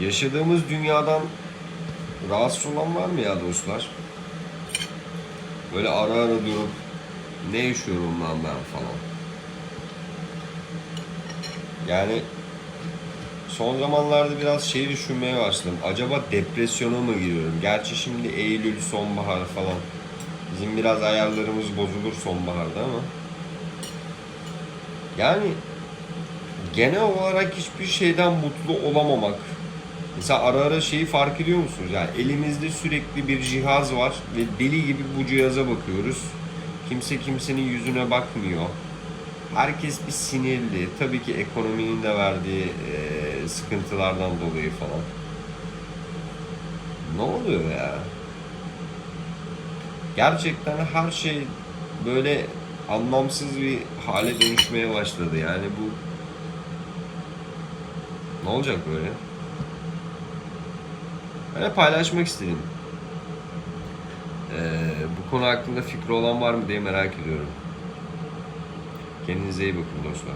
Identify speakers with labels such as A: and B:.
A: Yaşadığımız dünyadan rahatsız olan var mı ya dostlar? Böyle ara ara durup ne yaşıyorum lan ben falan. Yani son zamanlarda biraz şey düşünmeye başladım. Acaba depresyona mı giriyorum? Gerçi şimdi Eylül, sonbahar falan. Bizim biraz ayarlarımız bozulur sonbaharda ama. Yani genel olarak hiçbir şeyden mutlu olamamak. Mesela ara ara şeyi fark ediyor musunuz? Yani elimizde sürekli bir cihaz var ve deli gibi bu cihaza bakıyoruz. Kimse kimsenin yüzüne bakmıyor. Herkes bir sinirli. Tabii ki ekonominin de verdiği eee, sıkıntılardan dolayı falan. Ne oluyor ya? Gerçekten her şey böyle anlamsız bir hale dönüşmeye başladı. Yani bu ne olacak böyle? Böyle paylaşmak istedim. Ee, bu konu hakkında fikri olan var mı diye merak ediyorum. Kendinize iyi bakın dostlar.